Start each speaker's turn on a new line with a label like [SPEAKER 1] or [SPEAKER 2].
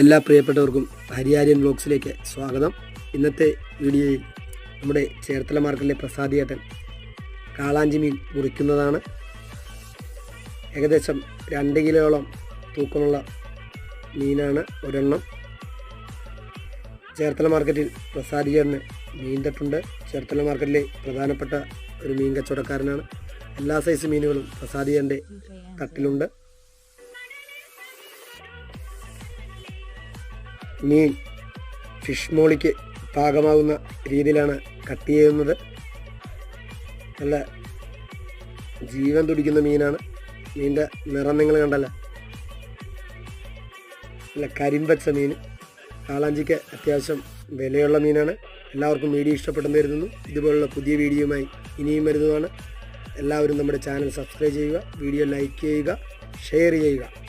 [SPEAKER 1] എല്ലാ പ്രിയപ്പെട്ടവർക്കും ഹരിയാര്യൻ വ്ലോഗ്സിലേക്ക് സ്വാഗതം. ഇന്നത്തെ വീഡിയോയിൽ നമ്മുടെ ചേർത്തല മാർക്കറ്റിലെ പ്രസാദിയേട്ടൻ കാളാഞ്ചി മീൻ മുറിക്കുന്നതാണ്. ഏകദേശം രണ്ട് കിലോയോളം തൂക്കമുള്ള മീനാണ് ഒരെണ്ണം. ചേർത്തല മാർക്കറ്റിൽ പ്രസാദിയേട്ടന് മീൻ തട്ടുണ്ട് ചേർത്തല മാർക്കറ്റിലെ പ്രധാനപ്പെട്ട ഒരു മീൻ കച്ചവടക്കാരനാണ്. എല്ലാ സൈസ് മീനുകളും പ്രസാദിയേന്റെ തട്ടിലുണ്ട്. മീൻ ഫിഷ് മോളിക്ക് പാകമാകുന്ന രീതിയിലാണ് കട്ട് ചെയ്യുന്നത്. നല്ല ജീവൻ തുടിക്കുന്ന മീനാണ്. മീനിന്റെ നിറം നിങ്ങൾ കണ്ടല്ലോ. നല്ല കരിമ്പച്ച മീൻ. കാളാഞ്ചിക്ക് അത്യാവശ്യം വിലയുള്ള മീനാണ്. എല്ലാവർക്കും വീഡിയോ ഇഷ്ടപ്പെട്ടെന്ന് കരുതുന്നു. ഇതുപോലുള്ള പുതിയ വീഡിയോയുമായി ഇനിയും വരുന്നതാണ്. എല്ലാവരും നമ്മുടെ ചാനൽ സബ്സ്ക്രൈബ് ചെയ്യുക വീഡിയോ ലൈക്ക് ചെയ്യുക ഷെയർ ചെയ്യുക.